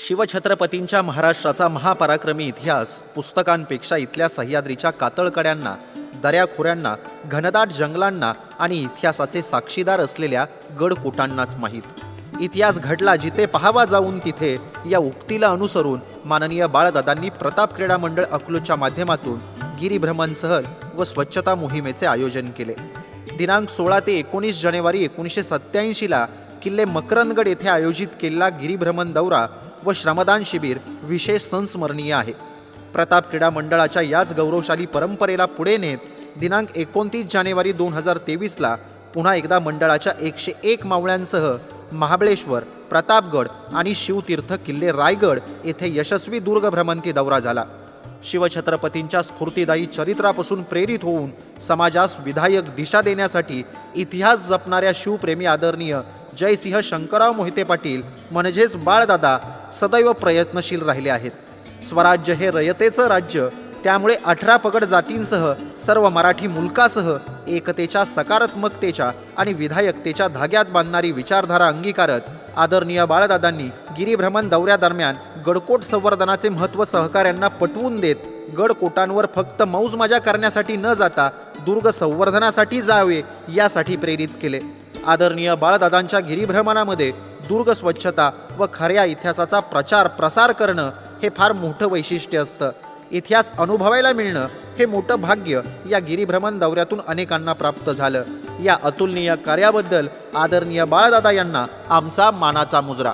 शिवछत्रपतींच्या महाराष्ट्राचा महापराक्रमी इतिहास पुस्तकांपेक्षा इथल्या सह्याद्रीच्या कातळकड्यांना दऱ्याखोऱ्यांना घनदाट जंगलांना आणि इतिहासाचे साक्षीदार असलेल्या गडकोटांनाच माहीत. इतिहास घडला जिथे पाहावा जाऊन तिथे या उक्तीला अनुसरून माननीय बाळदादांनी प्रताप क्रीडा मंडळ अकलूजच्या माध्यमातून गिरीभ्रमण सहल व स्वच्छता मोहिमेचे आयोजन केले. दिनांक सोळा ते एकोणीस जानेवारी एकोणीसशे सत्याऐंशीला किल्ले मकरंदगड येथे आयोजित केलेला गिरीभ्रमण दौरा व श्रमदान शिबिर विशेष संस्मरणीय आहे. प्रताप क्रीडा मंडळाच्या याच गौरवशाली परंपरेला पुढे नेत दिनांक एकोणतीस जानेवारी दोन हजार तेवीसला पुन्हा एकदा मंडळाच्या एकशे एक मावळ्यांसह महाबळेश्वर प्रतापगड आणि शिवतीर्थ किल्ले रायगड येथे यशस्वी दुर्ग भ्रमंती दौरा झाला. शिवछत्रपतींच्या स्फूर्तिदायी चरित्रापासून प्रेरित होऊन समाजास विधायक दिशा देण्यासाठी इतिहास जपणाऱ्या शिवप्रेमी आदरणीय जयसिंह शंकरराव मोहिते पाटील म्हणजेच बाळदादा सदैव प्रयत्नशील राहिले आहेत. स्वराज्य हे रयतेचं राज्य त्यामुळे अठरा पगड जातींसह सर्व मराठी मुलकासह एकतेच्या सकारात्मकतेच्या आणि विधायकतेच्या धाग्यात बांधणारी विचारधारा अंगीकारत आदरणीय बाळदादांनी गिरीभ्रमण दौऱ्यादरम्यान गडकोट संवर्धनाचे महत्त्व सहकाऱ्यांना पटवून देत गडकोटांवर फक्त मौजमजा करण्यासाठी न जाता दुर्ग संवर्धनासाठी जावे यासाठी प्रेरित केले. आदरणीय बाळदादांच्या गिरीभ्रमणामध्ये दुर्ग स्वच्छता व खऱ्या इतिहासाचा प्रचार प्रसार करणं हे फार मोठं वैशिष्ट्य असतं. इतिहास अनुभवायला मिळणं हे मोठं भाग्य या गिरीभ्रमण दौऱ्यातून अनेकांना प्राप्त झालं. या अतुलनीय कार्याबद्दल आदरणीय बाळदादा यांना आमचा मानाचा मुजरा.